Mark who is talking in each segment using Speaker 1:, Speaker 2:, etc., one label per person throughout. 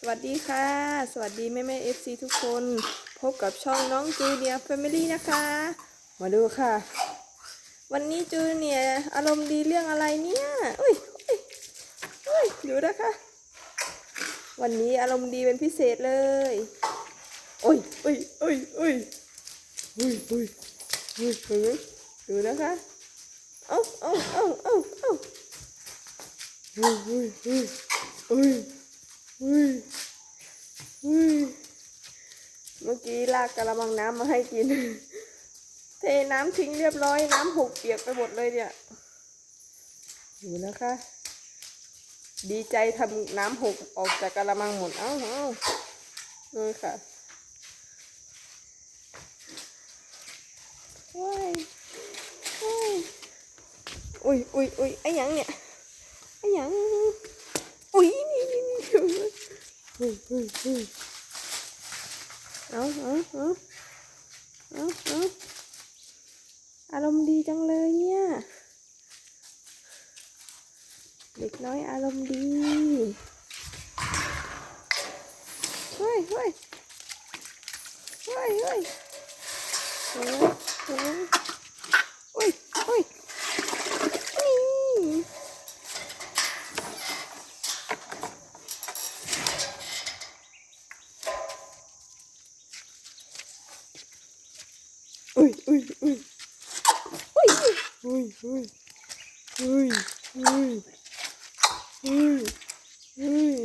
Speaker 1: สวัสดีค่ะ สวัสดีแม่แม่เอฟซีทุกคน พบกับช่องน้องจูเนียร์แฟมิลี่นะคะ มาดูค่ะ วันนี้จูเนียอารมณ์ดีเรื่องอะไรเนี่ยอุ้ยอุ้ยอุ้ยดูนะคะ วันนี้อารมณ์ดีเป็นพิเศษเลยอุ้ยอุ้ยอุ้ยอุ้ยอุ้ยอุ้ยอุ้ยเห็นไหมดูนะคะเอ้าเอ้าเอ้าเอ้าเอ้าอุ้ยอุ้ยอุ้ยอุ้ย เมื่อกี้ลากกระมังน้ำมาให้กิน เทน้ำทิ้งเรียบร้อยน้ำหกเปียกไปหมดเลยเนี่ยอยู่นะคะ ดีใจทำน้ำหกออกจากกระมังหมด เอ้าเอ้าเลยค่ะว้ายว้ายอุ้ยอุ้ยอุ้ยไอ้ยังเนี่ยไอ้ยังอุ้ย ฮ้ยเฮ้ยเฮ้ยเอาเอาเอาเอาเอาอารมณ์ดีจังเลยเนี่ย เด็กน้อยอารมณ์ดี ยอุ้ยอุ้ยอุ้ยอุ้ยอุ้ยอุ้ยอุ้ยอุ้ยอุ้ย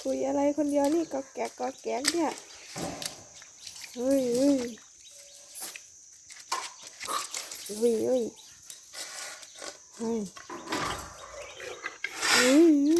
Speaker 1: คุยอะไรคนเดียวนี่ก็แกกก็แกกเนี่ยเฮ้ยเฮ้ยอุ้ยอุ้ยเฮ้ยอุ้ยอุ้ย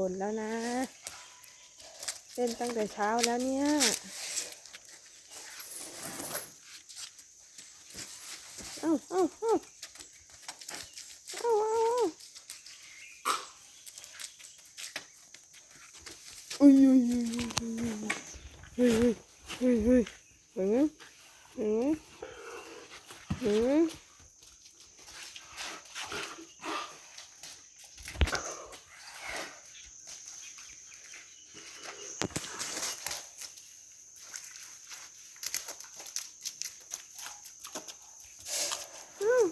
Speaker 1: บนแล้วนะเล่นตั้งแต่เช้าแล้วเนี่ยเอ้าเอ้าเอ้าเอ้าเอ้าเอ้าอุ้ยอุ้ยอุ้ยอุ้ยอุ้ยอุ้ยเฮ้ยเฮ้ยเห็นไหมเห็นไหมเห็นไหมอ้าว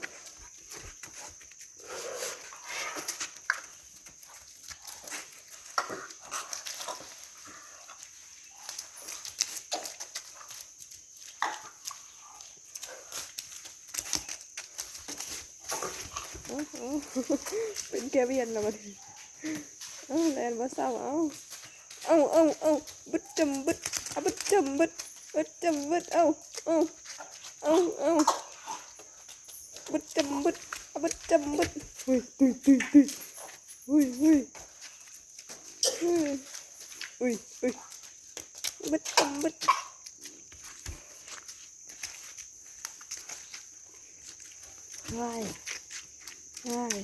Speaker 1: อ้าวอ้าวเป็นแกเวียนแล้วมาดิเอ้าแลนมาเศร้าเอ้าเอ้าเอ้าเอ้าบึดจำบึดอะบึดจำบึดบึดจำบึดเอ้าเอ้าเอ้าเอ้าบึดจำบึดอะบึดจำบึดเฮ้ยตุยตุยตุยเฮ้ยเฮ้ยเฮ้ยเฮ้ยเฮ้ยบึดจำบึดว้าย ว้าย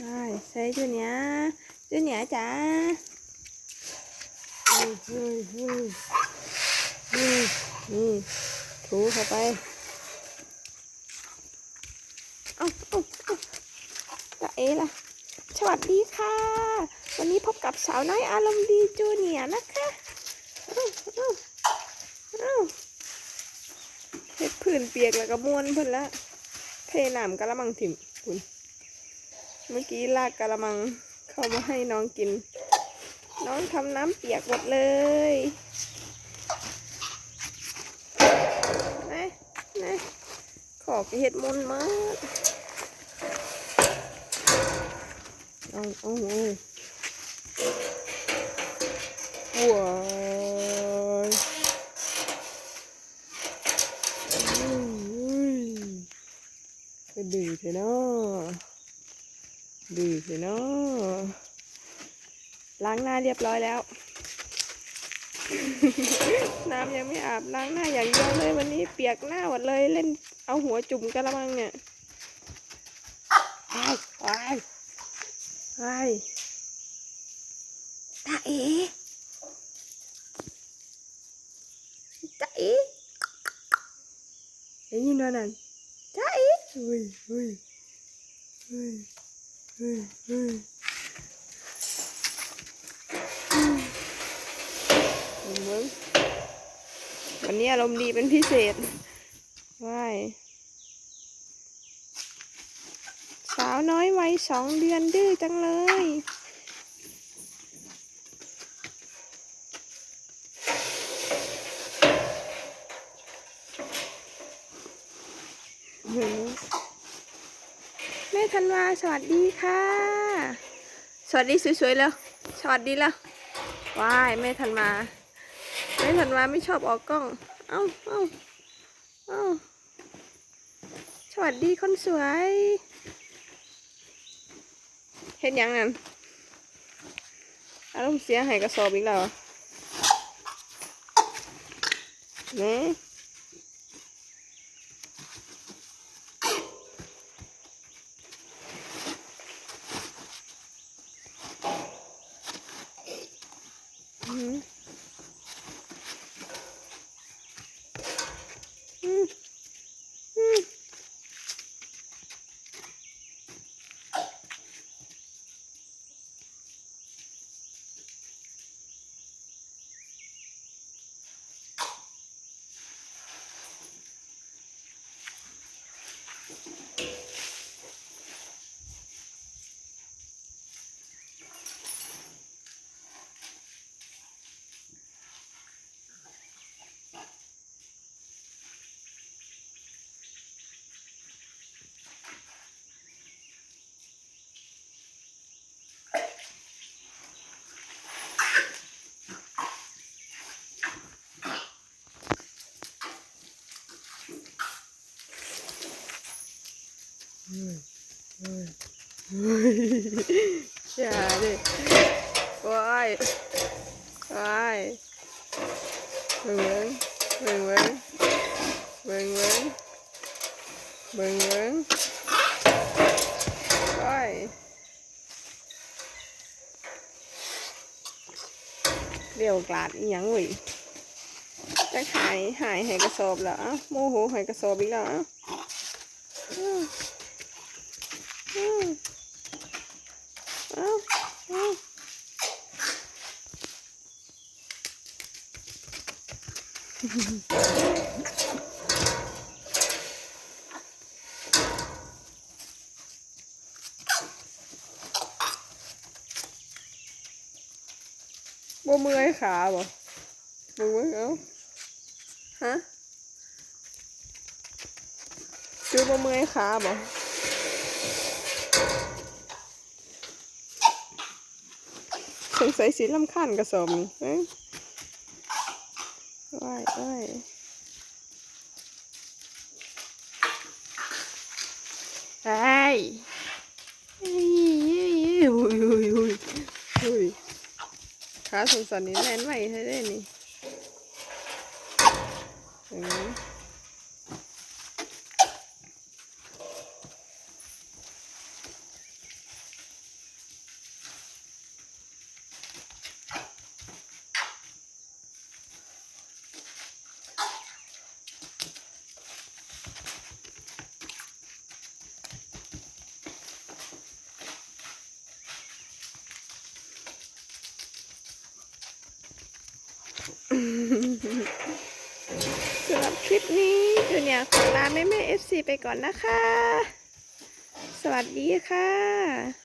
Speaker 1: ว้ใส่จูเนียจูเนียร์จ๋าเฮ้ยเฮ้ยเฮ้ยเฮ้ยนี่ถูเข้าไปเอ้าเอ้าเอาเอล่ะสวัสดีค่ะ วันนี้พบกับสาวน้อยอารมณ์ดีจูเนียนะคะเอ้าเอ้าเอ้าเฮ็ดผื่นเปียกแล้วก็ม้วนเพิ่นละ เทน้ำกะละมังถิ่มคุณเมื่อกี้ลากกะละมังเข้ามาให้น้องกิน น้องทำน้ำเปียกหมดเลยนะนะขอกเห็ดมนมากเอาเอาเอาว้า ดื้อเถอะเนาะดื้อเถอะเนาะล้างหน้าเรียบร้อยแล้ว น้ำยังไม่อาบล้างหน้าอย่างเดียวเลยวันนี้เปียกหน้าหมดเลยเล่นเอาหัวจุ่มกระมังเนี่ยไปไปไปตาเอ๋ตาเอ๋ได้ยินว่านั่นตาเอ๋ เฮ้ยเฮ้ยเฮ้ยเฮ้ยเฮ้ยมึงวันนี้อารมณ์ดีเป็นพิเศษว้ายสาวน้อยวัยสองเดือนดื้อจังเลย แม่ธันวาสวัสดีค่ะ สวัสดีสวยๆแล้วสวัสดีแล้วว้ายแม่ธันวาไม่ถันมาไม่ชอบออกกล้อง เอ้าเอ้าเอ้าสวัสดีคนสวย เห็นยังนั่นอารมณ์เสียให้กระสอบอีกแล้วเราเนี่ย อื อย่าดิว้ายว้ายเบิ่งเบิ่งเบิ่งเบิ่งเบิ่งเบิ่งเบิ่งว้ายเดี่ยวกลาดอีหยังเว้ยจะหายหายให้กระสอบแล้วอะโมโหให้กระสอบอีกแล้วอะอืมอืมเอาเอา บ่เมื่อยขาบ่บ่เมื่อยเอ้าฮะจูบ่เมื่อยขาบ่สงสัยสีลำคันกระสอบนี่ เอ้ยว้ายว้ายไอ้ยอุ้ยอุ้ยอุ้ยอุ้ยอุ้ยขาสงสัยนี่แน่นไหวใช่ได้นี่อืม สำหรับคลิปนี้จูเนี่ยขอลาแม่แม่เอฟซีไปก่อนนะคะ สวัสดีค่ะ